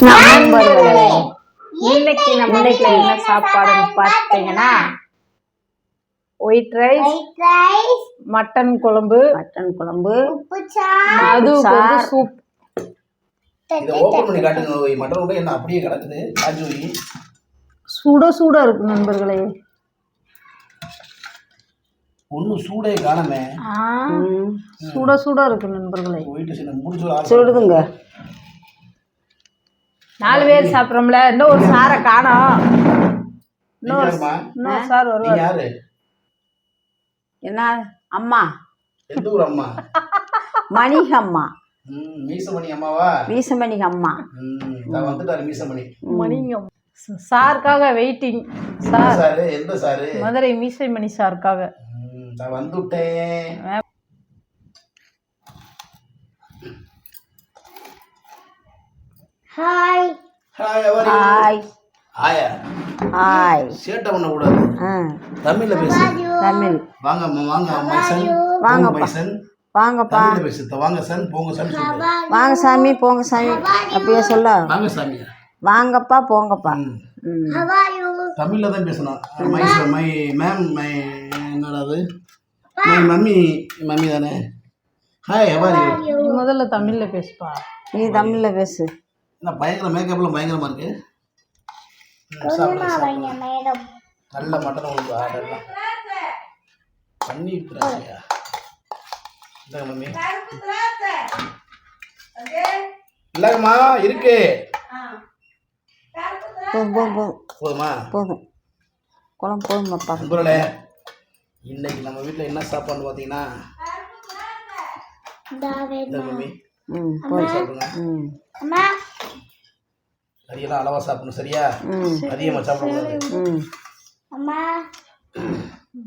நண்பர்களே இன்னைக்கு நம்ம வீட்ல என்ன சாப்பாடுன்னு பார்த்தீங்கன்னா ஒயிட் ரைஸ் மட்டன் குழம்பு மட்டன் குழம்பு உப்புச்சார் அதுக்கு வந்து சூப். இதை ஓப்பன் பண்ணி காட்டுங்க ஓய். மட்டன் கூட என்ன அப்படியே கிடக்குது காஞ்சி போய் சுட சுட இருக்கு நண்பர்களே. ஒன்றும் சூடே காணமே. சுட சுட இருக்கு நண்பர்களே. சுடுதுங்க நாலு பேர் சாப்பிட்றோம்ல. இன்னும் ஒரு சாரை காணோம். இன்னொரு இன்னொரு சார் வருவார். யாரு? என்ன? அம்மா. எந்த ஊர் அம்மா? மணிக அம்மா ம் மீசமணி அம்மாவா? வீசமணிக அம்மா. ம் நான் வந்துட்டாரு மீசமணி. மணிங்க சாருக்காக வெயிட்டிங் சார். சாரு? எந்த சாரு? மதுரை மீசை மணி சாருக்காக வந்துட்டேன். ஹாய் ஹாய் எவரி ஹாய் ஆயா ஹாய் சேட்டை பண்ணக்கூடாது ஆ. தமிழ்ல பேசு. தமிழ். வாங்க அம்மா வாங்க அம்மா சன். வாங்கப்பா. போங்க சன். வாங்கப்பா. தமிழ்ல பேசு. வாங்க சன். போங்க சன் சொல்லு வாங்க சாமி போங்க சாமி. அப்படியே சொல்ல. வாங்க சாமியா வாங்கப்பா போங்கப்பா. தமிழ்ல தான் பேசணும். மை மை மேம் மை என்னடா அது? மை மம்மி மம்மி தானே? ஹாய் எவாரி நீ முதல்ல தமிழ்ல பேசுப்பா. நீ தமிழில் பேசு. என்ன பயங்கர மேக்கப்லாம் பயங்கரமா இருக்கு. நல்ல மட்டன் உங்களுக்கு ஆர்டர்லாம் பண்ணி இந்தாங்க மம்மி. இல்லைங்கம்மா இருக்கு. போதும் போதும் போதும் போதுமா? போதும். குழம்பு போதுமாப்பா நண்பர்களே இன்னைக்கு நம்ம வீட்டில் என்ன சாப்பாடுன்னு பார்த்தீங்கன்னா இந்த மம்மி. ம் போதும் சாப்பிடுங்க. ம். அம்மா. கறியெல்லாம் அளவாக சாப்பிடணும் சரியா? ம். அதிகமாக சாப்பிடக்கூடாது ம். அம்மா.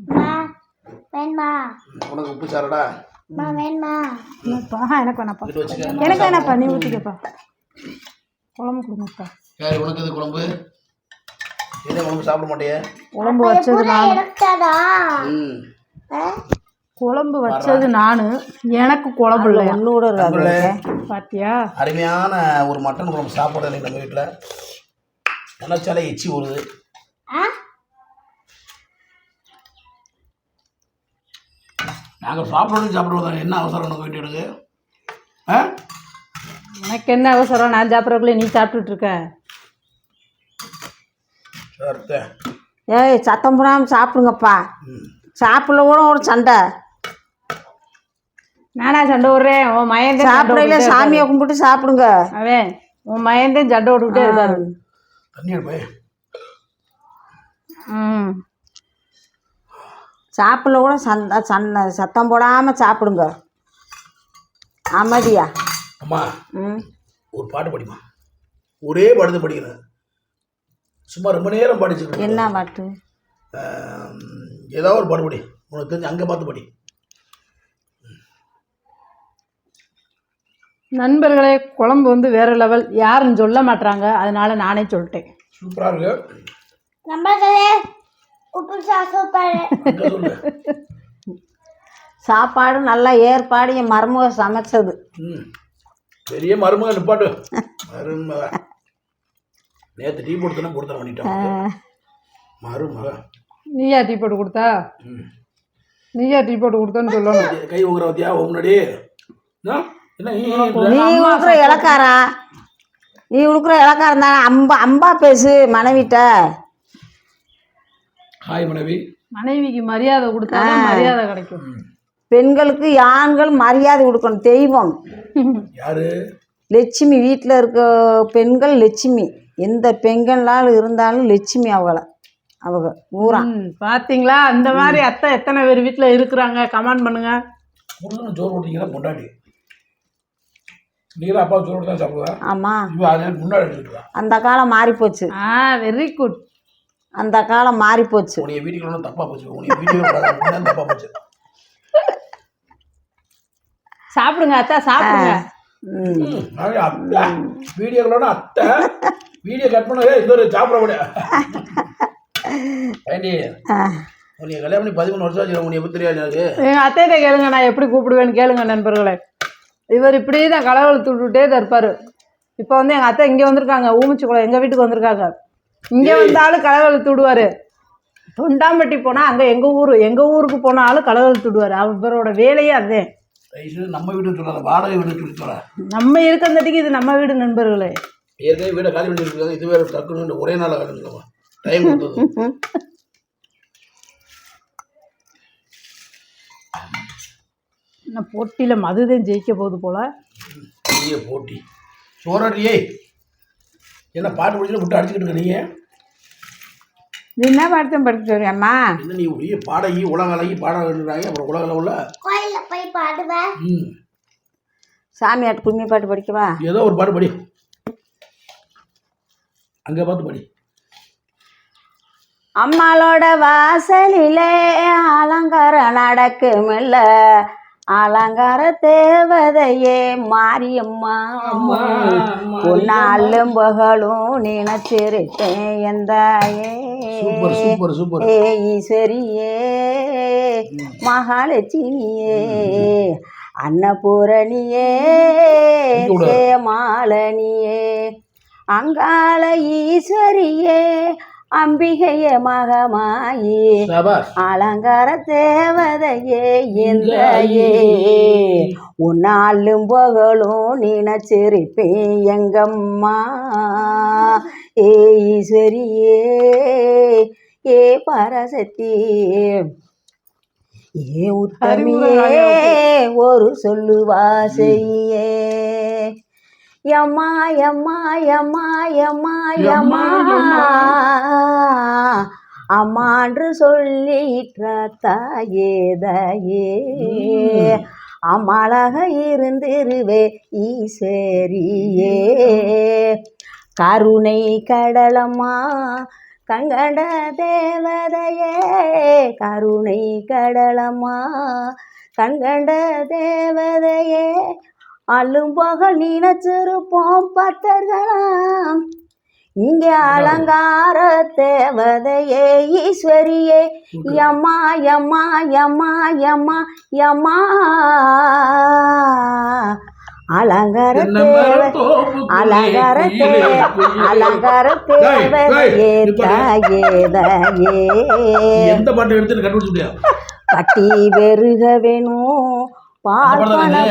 அம்மா வேணுமா? உனக்கு உப்பு சாரடா? அம்மா வேணுமா? என்னப்பா? எனக்கு வேணாப்பா எனக்கு வேணாப்பா நீ ஊற்றிக்கப்பா குழம்பு கொடுங்கப்பா. யார் உனக்கு எது குழம்பு? இதே குழம்பு சாப்பிட மாட்டியே? குழம்பு வச்சது நான். எடுத்தாடா ம். குழம்பு வச்சது நானு. எனக்கு குழம்பு இருக்காது நண்பர்களே பாத்தியா? அருமையான ஒரு மட்டன் குழம்பு சாப்பிட்றது இன்னைக்கு நம்ம வீட்டில் நினச்சாலே எச்சி ஊறுது ஆ? நாங்கள் சாப்பிடணும் சாப்பிடுவோம் என்ன அவசரம் உனக்கு வீட்டு எனக்கு? ஆ? எனக்கு என்ன அவசரம்? நான் சாப்பிட்றதுக்குள்ளே நீ சாப்பிட்டுட்டு இருக்க. சரி ஏய் சத்தம் போடாமல் சாப்பிடுங்கப்பா. சாப்பிடல கூட ஒரு சண்டை. நானா சண்டை விடுறேன்? உன் மயந்தே சாப்பிடையில சாமியை கும்பிட்டு சாப்பிடுங்க. அவன் உன் மயந்தே சண்டை விட்டுக்கிட்டே இருக்காரு. ம். சாப்பிடல கூட சண்டை சண்டை சத்தம் போடாமல் சாப்பிடுங்க. அமைதியா? அம்மா ம். ஒரு பாட்டு படிமா ஒரே பாட்டு படிக்கிறேன். சும்மா ரொம்ப நேரம் படிச்சுக்கிட்டு என்ன பாட்டு? ஏதாவது ஒரு பாட்டு படி. உனக்கு தெரிஞ்சு அங்கே பார்த்து படி. நண்பர்களே குழம்பு வந்து வேற லெவல் யாருன்னு சொல்ல மாட்றாங்க. அதனால நானே சொல்லிட்டேன். சூப்பராக இருக்கு. நம்பர்களே உப்புச்சார் சூப்பர். சாப்பாடு நல்லா ஏற்பாடு. என் மருமக சமைச்சது. ம். பெரிய மருமக நிப்பாட்டு. மருமக. நேற்று டீ போட்டுனா கொடுத்தன பண்ணிட்டான் மருமக. நீயா டீ போட்டு கொடுத்தா? ம். நீயா டீ போட்டு கொடுத்தான்னு சொல்லணும். கை உங்குற வத்தியா உன் முன்னாடி. நீ நீ கொடுக்குற இலக்காரா? நீ கொடுக்குற இலக்காரம் தானே? அம்பா அம்பா பேசு மனைவிட்ட. ஹாய் மனைவி. மனைவிக்கு மரியாதை கொடுத்தா மரியாதை கிடைக்கும். பெண்களுக்கு ஆண்கள் மரியாதை கொடுக்கணும் தெய்வம். யாரு? லட்சுமி வீட்டில் இருக்க பெண்கள் லட்சுமி. எந்த பெண்களால் இருந்தாலும் லட்சுமி அவங்கள அவங்க ஊரா பாத்தீங்களா? அந்த மாதிரி அத்தை எத்தனை பேர் வீட்டுல இருக்கிறாங்க? கமெண்ட் பண்ணுங்க. முருகன் சோறு ஓட்டிங்கன்னா பொண்டாட்டி? நீங்களும் அப்பா சோறு தான் சாப்பிடுவா? ஆமாம் இவன் அது முன்னாடி எடுத்துக்கலாம் அந்த காலம் மாறி போச்சு ஆ வெரி குட் அந்த காலம் மாறி போச்சு உனைய வீட்டுக்கு ஒன்றும் தப்பாக போச்சு. உனைய வீட்டுக்கு தப்பாக போச்சு. சாப்பிடுங்க அத்தா சாப்பிடுங்க. அத்தை. வீடியோக்களோட அத்தை. வீடியோ கட் பண்ண ஏய், இன்னொரு சாப்பிட முடியாது ஏண்டி? கல்யாணம் பண்ணி பதிமூணு வருஷம் ஆச்சு உன்னை எப்படி தெரியாது எனக்கு எங்க அத்தைகிட்ட கேளுங்க நான் எப்படி கூப்பிடுவேன்னு கேளுங்க நண்பர்களே. இவர் இப்படி தான் கலவரத்து விட்டுட்டே தான் இருப்பாரு. இப்போ வந்து எங்கள் அத்தை இங்கே வந்திருக்காங்க ஊமிச்சுக்குளம் எங்கள் வீட்டுக்கு வந்திருக்காங்க. இங்கே வந்தாலும் கலகலத்து விடுவார். தொண்டாம்பட்டி போனால் அங்கே எங்கள் ஊர் எங்கள் ஊருக்கு போனாலும் கலகலத்து விடுவார். அவரோட வேலையே அதே. நம்ம வீடு சொல்லாத வாடகை வீடு சொல்லி நம்ம இருக்கந்தட்டிக்கு இது நம்ம வீடு நண்பர்களே. ஏற்கனவே வீடை காலி பண்ணி இருக்காங்க இது வேறு டக்குன்னு ஒரே வேணுங்க டைம் கொடுத்தது. நான் போட்டியில் மதுதான் ஜெயிக்க போகுது போல். பெரிய போட்டி. சோரடியே என்ன பாட்டு பிடிச்சி விட்டு அடிச்சுக்கிட்டு இருக்க நீ என்ன பாடத்தையும் சொல்றியம்மா என்ன நீ பெரிய பாடகி உலக அழகி பாட வேண்டுறாங்க அப்புறம் உலக அளவில் கோயில்ல போய் பாடுவேன் ம். சாமியாட்டு கும்மி பாட்டு படிக்கவா? ஏதோ ஒரு பாட்டு படி. அங்கே பார்த்து படி. அம்மாளோட வாசலிலே அலங்காரம் நடக்குமில்ல. அலங்கார தேவதையே மாரியம்மா. பொன்னாலும் பகலும் நினைச்சிருக்கேன் எந்தாயே. ஏ ஈஸ்வரியே மகாலட்சுமியே அன்னபூரணியே. மாலனியே அங்காள ஈஸ்வரியே அம்பிகைய மகமாயி. அலங்கார தேவதையே எந்தையே உன்னாலும் புகழும் நினைச்சிருப்பேன் எங்கம்மா. ஏ ஈஸ்வரியே ஏ பரசக்தி. ஏ உத்தமியே ஒரு சொல்லுவா செய்யே யம்மா யம்மா யம்மா யம்மா யம்மா அம்மான்று சொல்லிற்ற தாயே தாயே. அம்மாளாக இருந்திருவே ஈசரியே. கருணை கடலம்மா கங்கட தேவதையே. கருணை கடலம்மா கண்கண்ட தேவதையே. அல்லும் பகல் நினைச்சிருப்போம் பக்தர்களாம். இங்கே அலங்கார தேவதையே ஈஸ்வரியே யம்மா யம்மா யம்மா யம்மா யம்மா. அலங்கார தேவ அலங்கார தேவ அலங்கார தேவதையே தாயே கட்டி பெருக வேணும்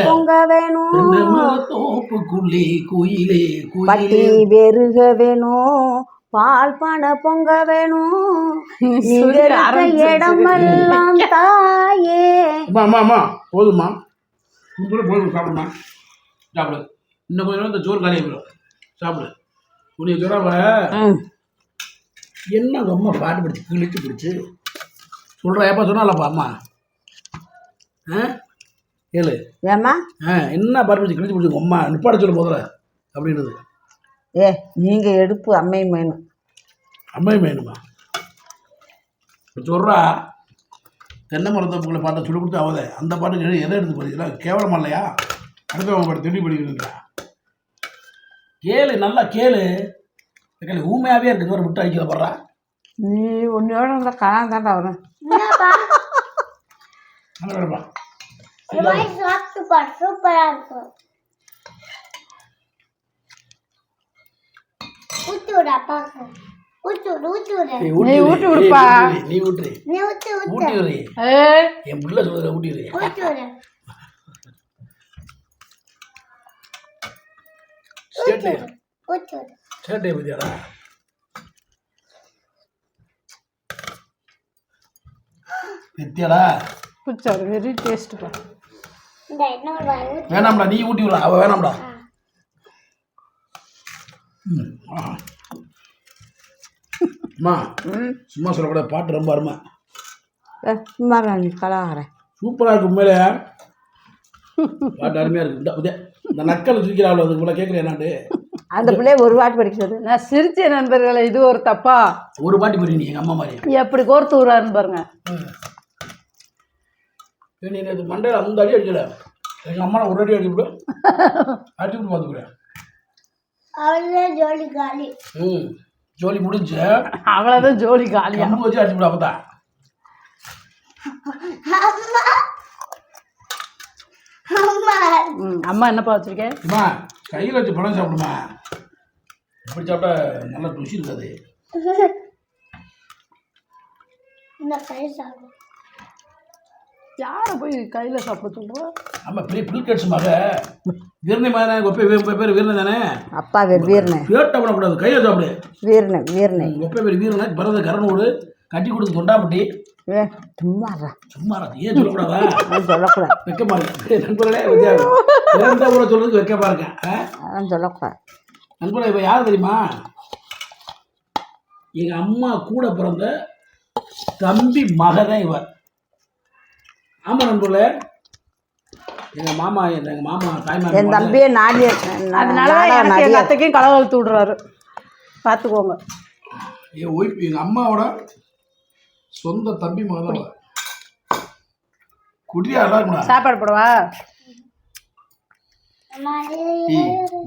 பொங்க வேணும். தோப்புக்குள்ளே குயிலே பட்டி பெருக வேணும். பால் பண பொங்க வேணும். இடமெல்லாம் தாயே. அம்மா போதும்மா. உங்களும் போதும் சாப்பிடுமா சாப்பிடு. இன்னும் கொஞ்சம் இந்த சோறு காலி ஆகிடும் சாப்பிடு. ம். என்ன உங்க அம்மா பாட்டு பிடிச்சி கிழிச்சு பிடிச்சி. சொல்கிறா ஏப்பா சொன்னாலப்பா அம்மா. ஆ? கேளு. ஏம்மா? ஆ என்ன பாட்டு பிடிச்சி கிழிச்சு பிடிச்சி அம்மா நிப்பாட சொல்ல போதுல அப்படின்றது ஏ நீங்க எடுப்பு அம்மையும் வேணும் அம்மை வேணுமா சொல்கிறா தென்னை மரத்தப்புகளை பாட்டை சொல்லி கொடுத்து அவதே அந்த பாட்டு எதை எடுத்து படிக்கிறா கேவலமா இல்லையா? அடுத்தவங்க பாட்டு திருடி படிக்கிறா கேளு நல்லா கேளு. கேளு ஊமையாகவே இருக்குது ஒரு விட்டு அடிக்கிற போடுறா நீ உன்னோட இந்த கலாம் தாண்டா வரும் இந்த மாதிரி சாப்பிட்டு பாரு சூப்பரா இருக்கும் ஊத்து விடு அப்பாவுக்கு ஊத்து விடு ஊத்து விடு நீ நீ ஊட்டி ஊட்டி விடுப்பா. நீ ஊட்டு நீ ஊத்து ஊத்து. ஊட்டி விடு ஏய். என் பிள்ளை சொல்கிற ஊட்டி விடு ஊத்து விடு ஸ்டேட் ஊத்து விடு ஸ்டேட் பற்றியாடா நித்தியாடா பிடிச்சாரு வெரி இந்த இன்னொரு வாய் ஊத்து. வேணாம்டா நீ ஊட்டி விடலாம். அவள் வேணாம்டா. அம்மா சும்மா சொல்லக்கூடாது. பாட்டு ரொம்ப அருமை. ஏ, சும்மா நீ கலாகிறேன் சூப்பராக இருக்கு உண்மையிலே. பாட்டு அருமையாக இருக்கு. இந்த நக்கல் தூக்கிறாள் அதுக்கு கூட கேட்குறேன் என்னாண்டு? அந்த பிள்ளைய ஒரு வாட்டி படிக்க சொல்லு. நான் சிரிச்ச நண்பர்களே இது ஒரு தப்பா? ஒரு பாட்டி போய் நீ எங்கள் அம்மா மாதிரி. எப்படி கோர்த்து விடுறாருன்னு பாருங்க. நேற்று மண்டையில் அந்த அடி அடிக்கல. எங்கள் அம்மா ஒரு அடி அடிச்சு விடு. அடிச்சு பார்த்துக்கிறேன் அவ்வளோதான் ஜோலி காலி. ம் ஜோலி முடிஞ்சு. அவ்வளோதான் ஜோலி காலியா? கம்பு வச்சு அடிச்சு விடு அப்போ தான் அம்மா. அம்மா அம்மா என்னப்பா வச்சிருக்கேன் அம்மா கையில் வச்சு பழம் சாப்பிடுமா? இப்படி சாப்பிட்டா நல்லா ருசி இருக்காது. இந்த கை சாப்பிடு யாரை போய் கையில் சாப்பிட சொல்கிறோம் ஆமாம் பெரிய பில்கட்ஸ் மக. வீரனை மாதிரி ஒப்பை பேர் வீரனை தானே? அப்பா பேர் வீரனை. பேட்டை பண்ணக்கூடாது கையில் சாப்பிடு வீரனை வீரனை. ஒப்பை பேர் வீரனை பிறந்த கரணோடு கட்டி கொடுத்து தொண்டாப்பட்டி. ஏ சும்மாறா. சும்மா இரு. ஏன் சொல்லக்கூடாதா? சொல்லக்கூடாது. வெக்கமா இருக்கு. நண்பர்களே பிறந்த கூட சொல்றதுக்கு வெக்கமா இருக்கேன் சொல்லக்கூடாது. நண்பர்களே இப்போ யார் தெரியுமா? எங்கள் அம்மா கூட பிறந்த தம்பி மக தான் இவர் ஆமாம் நண்பர்களே. எங்கள் மாமா எங்கள் மாமா தாய்மார் என் தம்பியே நாடிய அதனால தான் எனக்கு எங்கள் அத்தைக்கும் கலவலத்து விடுறாரு. பார்த்துக்கோங்க என் ஒய்ஃப் எங்கள் அம்மாவோட சொந்த தம்பி மக தான் இவ. குடியா இருக்கும்டா. சாப்பாடு போடவா?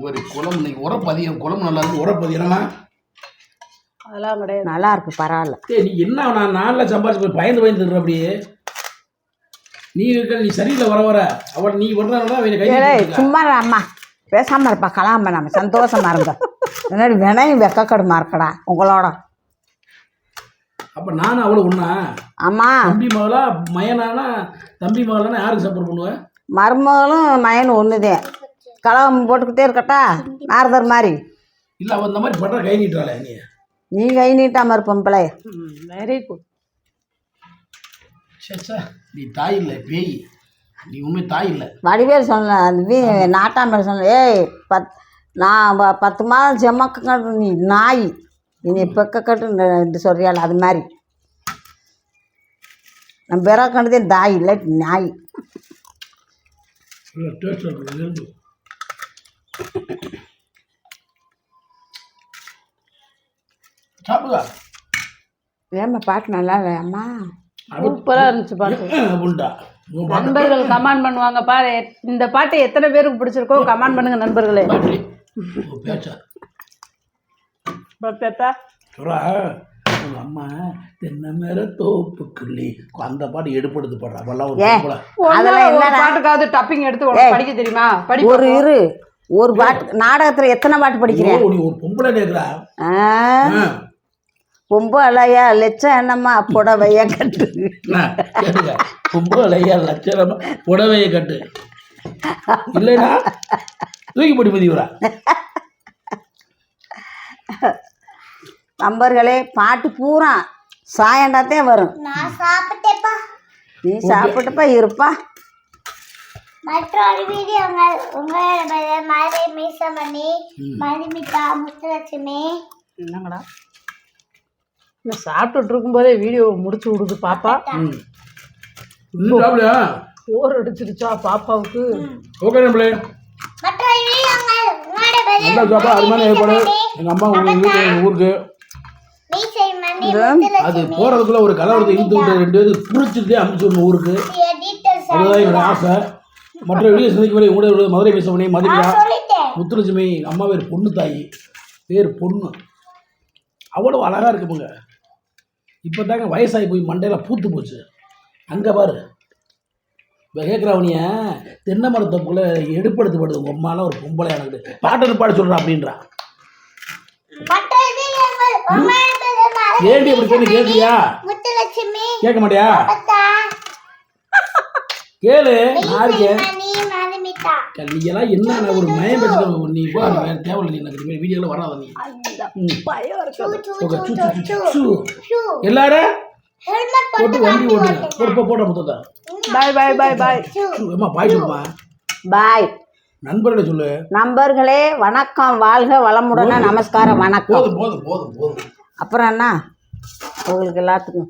ஒரு குழம்பு இன்னைக்கு உரப்பு அதிகம் குழம்பு நல்லா இருக்கு உரப்பு அதிகம் என்னன்னா அதெல்லாம் கிடையாது. நல்லா இருக்கு பரவாயில்ல. நீ என்ன நான் நாளில் சம்பாதிச்சு போய் பயந்து பயந்து தர்ற அப்படியே? நீ இருக்க நீ சரியில்லை வர வர. அவள் நீ நீட்டிட்டு சும்மா அம்மா. பேசாம இருப்பா கலாம நம்ம சந்தோஷமா இருங்க. முன்னாடி வினையும் வெக்கக்கடுமா இருக்கடா உங்களோட. அப்ப நானும் அவளை ஒண்ணா? அம்மா. தம்பி மகளா மயனானா தம்பி மகளானா யாருக்கு சப்போர்ட் பண்ணுவேன் மருமகளும் மயனும் ஒன்றுதேன் கலகம் போட்டுக்கிட்டே இருக்கட்டா நாரதர் மாதிரி இல்ல அவன் இந்த மாதிரி பண்ற கை நீட்டுறாளே நீ. நீ கை நீட்டாம இருப்போம் பிள்ளை வெரி குட் சே, சே, நீ தாய் இல்லை பேய். நீ உண்மை தாய் இல்லை. வடிவேல் சொன்ன நாட்டாமல் சொன்ன ஏய் பத் நான் பத்து மாதம் செம்மக்க கட்டு நீ நாய். நீ பெக்க கட்டு சொல்றியாள் அது மாதிரி. நான் பிற கண்டதே தாய் இல்லை நாய். சாப்பிடுதா? ஏம்மா பாட்டு நல்லா இல்லை அம்மா சூப்பராக இருந்துச்சு பாட்டு பாட்டு நண்பர்கள் கமெண்ட் பண்ணுவாங்க பாரு. இந்த பாட்டு எத்தனை பேருக்கு பிடிச்சிருக்கோ கமெண்ட் பண்ணுங்க நண்பர்களே. அம்மா தென்னை மேல தோப்புக்குள்ளி. அந்த பாட்டு எடுப்படுத்து பாடுறா. ஒரு. அதெல்லாம்? பாட்டுக்காவது டப்பிங் எடுத்து. படிக்க தெரியுமா? படி ஒரு இரு. ஒரு பாட்டு நாடகத்தில் எத்தனை பாட்டு படிக்கிறேன் ஒரு பொம்பளை கேட்குறா பொம்பளையா லட்சம் என்னம்மா புடவைய கட்டு. பொம்பளையா லட்சணமா புடவையை கட்டு. இல்லைனா தூக்கி போட்டு மதிவுறா நம்பர்களே பாட்டு பூரா சாயண்டாத்தே வரும். நான் சாப்பிட்டேப்பா நீ சாப்பிட்டுப்பா இருப்பா. மற்றொரு வீடியோ உங்கள் உங்களோட மாதிரி மீசமணி மணிமிதா முத்துலட்சுமி. என்னங்கடா? இன்னும் சாப்பிட்டுட்டு இருக்கும்போதே வீடியோ முடிச்சு விடுது பாப்பா. போர் அடிச்சிருச்சா பாப்பாவுக்கு. ஓகே நம்மளே நல்லா சாப்பிட அருமையான ஏற்பாடு. எங்கள் அம்மா உங்க வீட்டு எங்கள் ஊருக்கு. அது போகிறதுக்குள்ள ஒரு கலவரத்தை இழுத்து விட்டு ரெண்டு பேரும் புரிச்சுட்டு அனுப்பிச்சு விடணும் ஊருக்கு. அதுதான் என்னோட ஆசை. மற்ற வீடியோ சந்திக்கும் வரை மதுரை பேச மதுரையா? முத்துலட்சுமி அம்மா பேர் பொண்ணு தாயி. பேர் பொண்ணு. அவ்வளோ அழகாக இருக்குமுங்க இப்போ தாங்க வயசாகி போய் மண்டையில் பூத்து போச்சு. அங்கே பாரு. இப்போ கேட்குறவனிய தென்னை மரத்தப்புக்குள்ள எடுப்படுத்து படுது. உங்கள் அம்மாலாம் ஒரு பொம்பளை எனக்கு பாட்டு பாட சொல்கிறா அப்படின்றா. ஏண்டி அப்படி கேட்டு கேட்குறியா முத்துலட்சுமி கேட்க மாட்டியா? கேளு நான் இருக்கேன் மணி மணிமிதா நீ எல்லாம் என்ன ஒரு மயம் பேசுகிற நீ போ வேறு தேவையில்லை நீ எனக்கு வீடியோவில் வராத நீ. ம். பயம் இருக்கு? ஓகே, சு, சு, சு, சு. ஷூ எல்லாரும் ஹெல்மெட் போட்டு வண்டி ஓட்டுங்க. போட்டு போட முத்தத்தா பாய் பாய் பாய் பாய். ஏமா பாய் சொல்லுமா பாய். நண்பர்களை சொல்லு. நண்பர்களே வணக்கம். வாழ்க வளமுடனே. நமஸ்காரம். வணக்கம். போதும் போதும் போதும் போதும். அப்புறம் என்ன? உங்களுக்கு எல்லாத்துக்கும்